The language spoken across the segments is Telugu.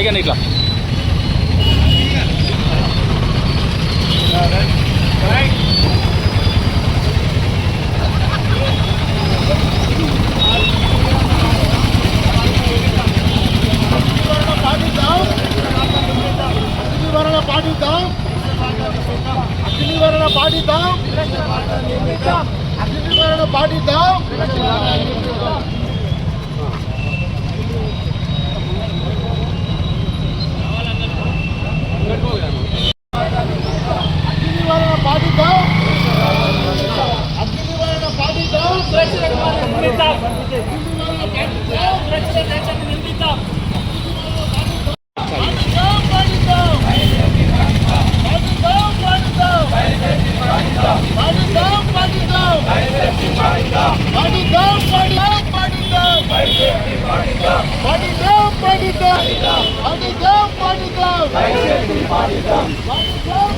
పైగా ఇట్లా పాటిద్దాం అగ్నివరణ పాటిద్దాం. అగ్నివరణ పాటిద్దాం. 来这里滑雪的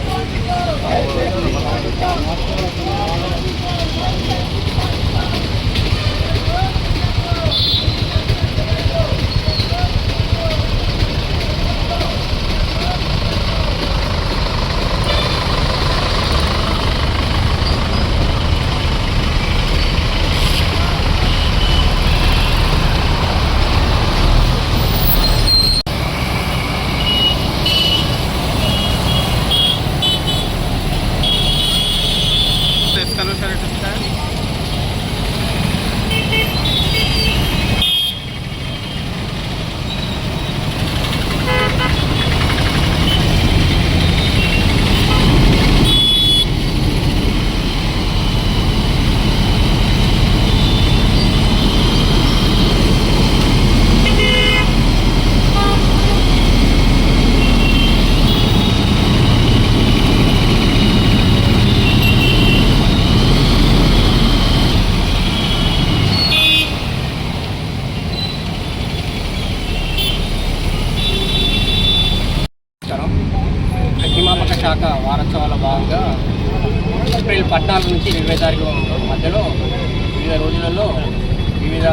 వారోత్సవాల భాగంగా ఏప్రిల్ పద్నాలుగు నుంచి ఇరవై తారీఖు మధ్యలో వివిధ రోజులలో వివిధ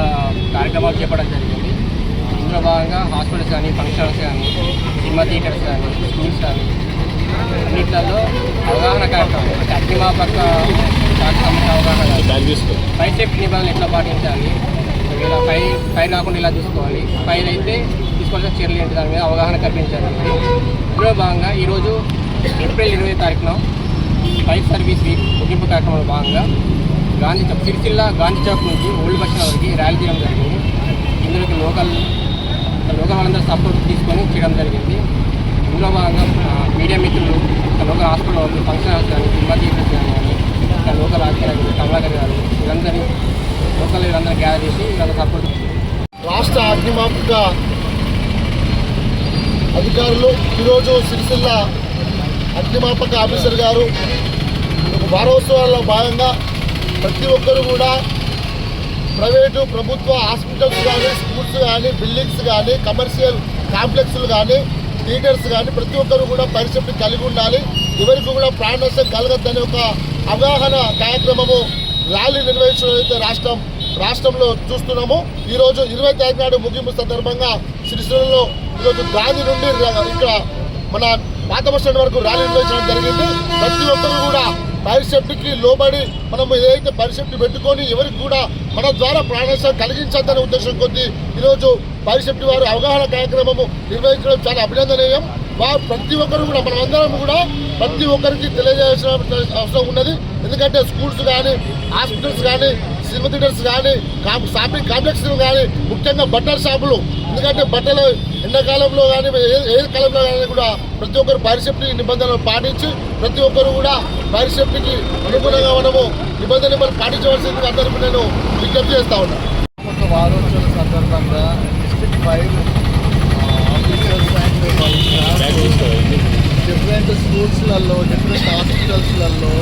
కార్యక్రమాలు చేపట్టడం జరిగింది. ఇందులో భాగంగా హాస్పిటల్స్ కానీ ఫంక్షన్స్ కానీ సినిమా థియేటర్స్ కానీ స్కూల్స్ కానీ అన్నిట్లలో అవగాహన కార్యక్రమం అగ్నిమాపక సంబంధించిన అవగాహన. ఫైర్ సేఫ్టీ నిబంధనలు ఎట్లా పాటించాలి? ఇలా ఫైర్ ఫైర్ రాకుండా ఇలా చూసుకోవాలి. ఫైర్ అయితే తీసుకోవాల్సిన చర్యలు ఏంటి? దాని మీద అవగాహన కల్పించాలి. ఇందులో భాగంగా ఈరోజు ఏప్రిల్ ఇరవై తారీఖున ఫైర్ సర్వీస్ వీక్ ముగింపు కార్యక్రమంలో భాగంగా గాంధీ చౌక్ సిరిసిల్ల గాంధీ చౌక్ నుంచి ఓల్డ్ బస్ స్టాండ్ వరకు ర్యాలీ చేయడం జరిగింది. ఇందులోకి లోకల్ లోకల్ వాళ్ళందరూ సపోర్ట్ తీసుకొని చేయడం జరిగింది. ఇందులో భాగంగా మీడియా మిత్రులు లోకల్ హాస్పిటల్ వాళ్ళు ఫంక్షన్ హాల్స్ కానీ సినిమా థియేటర్స్ కానీ ఇంకా లోకల్ ఆచార్యులు కమలాకర్ గారు వీళ్ళందరినీ లోకల్ వీళ్ళందరూ గ్యాదర్ చేసి వీళ్ళందరూ సపోర్ట్ రాష్ట్ర అగ్నిమాపుగా అధికారులు ఈరోజు సిరిసిల్ల అగ్నిమాపక ఆఫీసర్ గారు వారోత్సవాల్లో భాగంగా ప్రతి ఒక్కరు కూడా ప్రైవేటు ప్రభుత్వ హాస్పిటల్స్ కానీ స్కూల్స్ కానీ బిల్డింగ్స్ కానీ కమర్షియల్ కాంప్లెక్స్లు కానీ థియేటర్స్ కానీ ప్రతి ఒక్కరు కూడా పరిస్థితి కలిగి ఉండాలి. ఎవరికి కూడా ప్రాణనష్టం కలగద్దని ఒక అవగాహన కార్యక్రమము ర్యాలీ నిర్వహించడం అయితే రాష్ట్రం రాష్ట్రంలో చూస్తున్నాము. ఈరోజు ఇరవై తారీఖు నాడు ముగింపు సందర్భంగా శ్రీశైలంలో ఈరోజు గాంధీ నుండి ఇక్కడ మన పాత బస్ స్టాండ్ వరకు ర్యాలీ నిర్వహించడం జరిగింది. ప్రతి ఒక్కరు కూడా ఫైర్ సేఫ్టీకి లోబడి మనం ఏదైతే ఫైర్ సేఫ్టీ పెట్టుకొని ఎవరికి కూడా మన ద్వారా ప్రాణాశం కలిగించద్దనే ఉద్దేశం కొద్ది ఈరోజు ఫైర్ సేఫ్టీ వారు అవగాహన కార్యక్రమము నిర్వహించడం చాలా అభినందనీయం. వారు ప్రతి ఒక్కరు కూడా మనం అందరం కూడా ప్రతి ఒక్కరికి తెలియజేయాల్సిన అవసరం ఉన్నది. ఎందుకంటే స్కూల్స్ కానీ హాస్పిటల్స్ కానీ సినిమా థియేటర్స్ కానీ కాం- షాపింగ్ కాంప్లెక్స్ కానీ ముఖ్యంగా బట్టల షాపులు. ఎందుకంటే బట్టలు ఎండాకాలంలో కానీ ఏ ఏ కాలంలో కానీ కూడా ప్రతి ఒక్కరు పరిశెప్టి నిబంధనలు పాటించి ప్రతి ఒక్కరు కూడా పరిశెప్టికి అనుగుణంగా మనము నిబంధనలు మనం పాటించవలసింది అందరికీ నేను విజ్ఞప్తి చేస్తా ఉన్నాను వారోత్సవం సందర్భంగా district five officers and different స్కూల్స్లలో different హాస్పిటల్స్లలో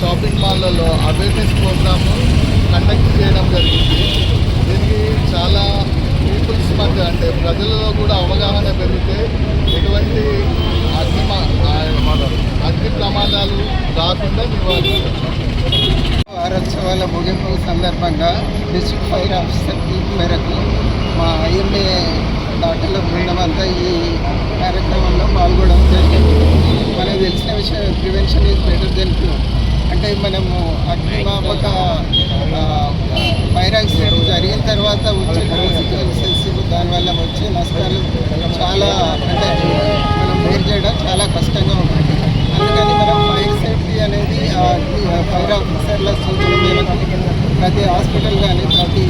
షాపింగ్ మాల్లలో అవేర్నెస్ ప్రోగ్రామ్ కండక్ట్ చేయడం జరిగింది. దీనికి చాలా పీపుల్స్ మధ్య అంటే ప్రజలలో కూడా అవగాహన పెరిగితే ఎటువంటి అగ్ని అగ్ని ప్రమాదాలు రాకుండా నివారించవచ్చు. వారోత్సవాల ముగింపు సందర్భంగా డిస్ట్రిక్ట్ ఫైర్ ఆఫీసర్ పిలుపు మేరకు మా ఐఎంఏ డాక్టర్ల ఉండడం అంతా ఈ కార్యక్రమంలో పాల్గొనడం జరిగింది. మనకు తెలిసిన విషయం prevention is better than cure. అంటే మనము అగ్నిమాపక ఫైర్ యాక్సిడెంట్ జరిగిన తర్వాత వచ్చే కాన్సిక్వెన్సెస్ దానివల్ల వచ్చే నష్టాలు చాలా అంటే మనం వేరు చేయడం చాలా కష్టంగా ఉంటుంది. అందుకని మనం ఫైర్ సేఫ్టీ అనేది ఫైర్ ఆఫీసర్ల సూచన మేరకు ప్రతి హాస్పిటల్ కానీ ప్రతి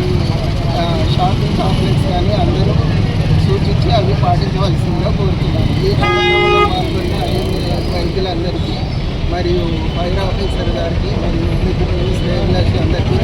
షాపింగ్ కాంప్లెక్స్ కానీ అందరూ సూచించి అవి పాటించవలసిందిగా కోరుతున్నాను. ఈ కార్యక్రమంలో పాల్గొన్న ఐదు వైద్యులందరికీ మరియు ఫైర్ ఆఫీసర్ గారికి మరియు మిగతా అందరికీ